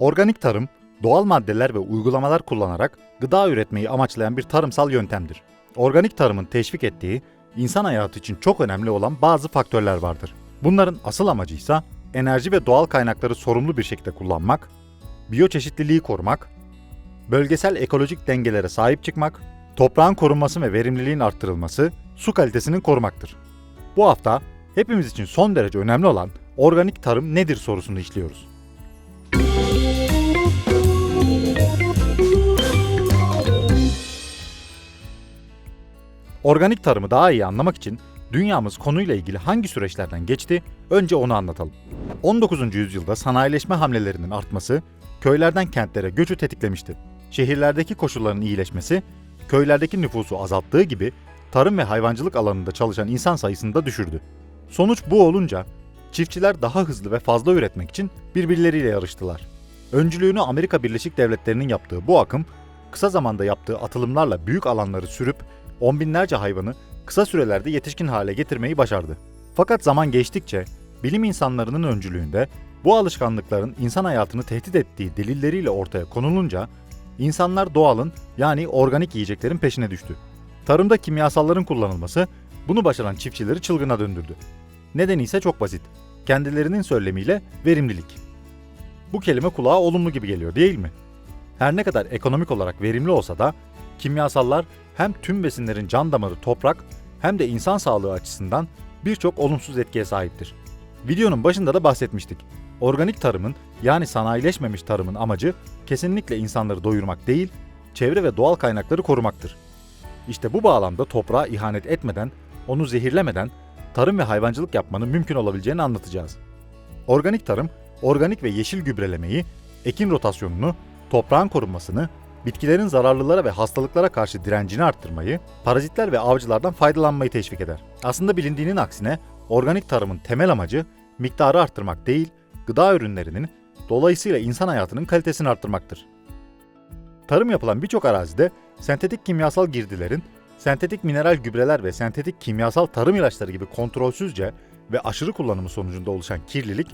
Organik tarım, doğal maddeler ve uygulamalar kullanarak gıda üretmeyi amaçlayan bir tarımsal yöntemdir. Organik tarımın teşvik ettiği, insan hayatı için çok önemli olan bazı faktörler vardır. Bunların asıl amacı ise enerji ve doğal kaynakları sorumlu bir şekilde kullanmak, biyoçeşitliliği korumak, bölgesel ekolojik dengelere sahip çıkmak, toprağın korunması ve verimliliğin arttırılması, su kalitesinin korumaktır. Bu hafta hepimiz için son derece önemli olan organik tarım nedir sorusunu işliyoruz. Organik tarımı daha iyi anlamak için dünyamız konuyla ilgili hangi süreçlerden geçti önce onu anlatalım. 19. yüzyılda sanayileşme hamlelerinin artması köylerden kentlere göçü tetiklemişti. Şehirlerdeki koşulların iyileşmesi köylerdeki nüfusu azalttığı gibi tarım ve hayvancılık alanında çalışan insan sayısını da düşürdü. Sonuç bu olunca çiftçiler daha hızlı ve fazla üretmek için birbirleriyle yarıştılar. Öncülüğünü Amerika Birleşik Devletleri'nin yaptığı bu akım kısa zamanda yaptığı atılımlarla büyük alanları sürüp on binlerce hayvanı kısa sürelerde yetişkin hale getirmeyi başardı. Fakat zaman geçtikçe bilim insanlarının öncülüğünde bu alışkanlıkların insan hayatını tehdit ettiği delilleriyle ortaya konulunca insanlar doğalın yani organik yiyeceklerin peşine düştü. Tarımda kimyasalların kullanılması bunu başaran çiftçileri çılgına döndürdü. Nedeni ise çok basit. Kendilerinin söylemiyle verimlilik. Bu kelime kulağa olumlu gibi geliyor değil mi? Her ne kadar ekonomik olarak verimli olsa da kimyasallar hem tüm besinlerin can damarı toprak hem de insan sağlığı açısından birçok olumsuz etkiye sahiptir. Videonun başında da bahsetmiştik. Organik tarımın yani sanayileşmemiş tarımın amacı kesinlikle insanları doyurmak değil, çevre ve doğal kaynakları korumaktır. İşte bu bağlamda toprağa ihanet etmeden, onu zehirlemeden tarım ve hayvancılık yapmanın mümkün olabileceğini anlatacağız. Organik tarım, organik ve yeşil gübrelemeyi, ekim rotasyonunu, toprağın korunmasını, bitkilerin zararlılara ve hastalıklara karşı direncini arttırmayı, parazitler ve avcılardan faydalanmayı teşvik eder. Aslında bilindiğinin aksine organik tarımın temel amacı miktarı arttırmak değil, gıda ürünlerinin, dolayısıyla insan hayatının kalitesini arttırmaktır. Tarım yapılan birçok arazide sentetik kimyasal girdilerin, sentetik mineral gübreler ve sentetik kimyasal tarım ilaçları gibi kontrolsüzce ve aşırı kullanımı sonucunda oluşan kirlilik,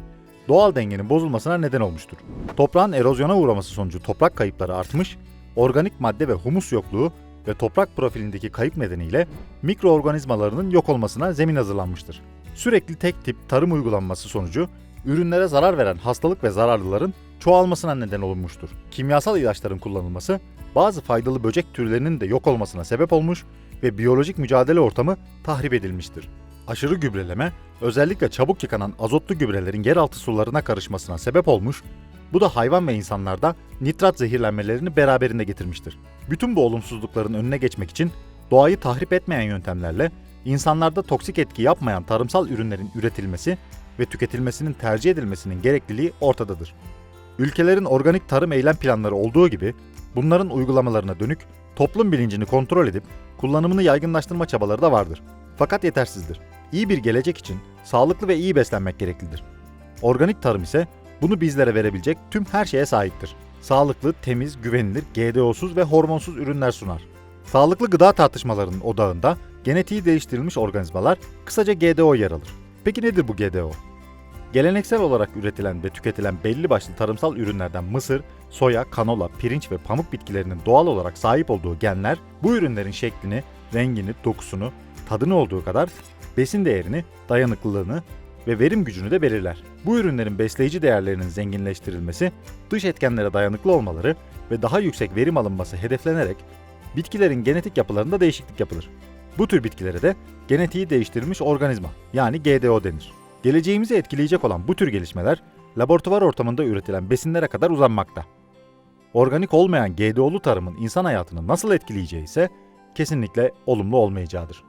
doğal dengenin bozulmasına neden olmuştur. Toprağın erozyona uğraması sonucu toprak kayıpları artmış, organik madde ve humus yokluğu ve toprak profilindeki kayıp nedeniyle mikroorganizmalarının yok olmasına zemin hazırlanmıştır. Sürekli tek tip tarım uygulanması sonucu ürünlere zarar veren hastalık ve zararlıların çoğalmasına neden olunmuştur. Kimyasal ilaçların kullanılması bazı faydalı böcek türlerinin de yok olmasına sebep olmuş ve biyolojik mücadele ortamı tahrip edilmiştir. Aşırı gübreleme özellikle çabuk yıkanan azotlu gübrelerin yeraltı sularına karışmasına sebep olmuş, bu da hayvan ve insanlarda nitrat zehirlenmelerini beraberinde getirmiştir. Bütün bu olumsuzlukların önüne geçmek için doğayı tahrip etmeyen yöntemlerle insanlarda toksik etki yapmayan tarımsal ürünlerin üretilmesi ve tüketilmesinin tercih edilmesinin gerekliliği ortadadır. Ülkelerin organik tarım eylem planları olduğu gibi bunların uygulamalarına dönük toplum bilincini kontrol edip kullanımını yaygınlaştırma çabaları da vardır. Fakat yetersizdir. İyi bir gelecek için sağlıklı ve iyi beslenmek gereklidir. Organik tarım ise bunu bizlere verebilecek tüm her şeye sahiptir. Sağlıklı, temiz, güvenilir, GDO'suz ve hormonsuz ürünler sunar. Sağlıklı gıda tartışmalarının odağında genetiği değiştirilmiş organizmalar, kısaca GDO yer alır. Peki nedir bu GDO? Geleneksel olarak üretilen ve tüketilen belli başlı tarımsal ürünlerden mısır, soya, kanola, pirinç ve pamuk bitkilerinin doğal olarak sahip olduğu genler bu ürünlerin şeklini, rengini, dokusunu, tadını olduğu kadar besin değerini, dayanıklılığını ve verim gücünü de belirler. Bu ürünlerin besleyici değerlerinin zenginleştirilmesi, dış etkenlere dayanıklı olmaları ve daha yüksek verim alınması hedeflenerek bitkilerin genetik yapılarında değişiklik yapılır. Bu tür bitkilere de genetiği değiştirilmiş organizma yani GDO denir. Geleceğimizi etkileyecek olan bu tür gelişmeler laboratuvar ortamında üretilen besinlere kadar uzanmakta. Organik olmayan GDO'lu tarımın insan hayatını nasıl etkileyeceği ise kesinlikle olumlu olmayacağıdır.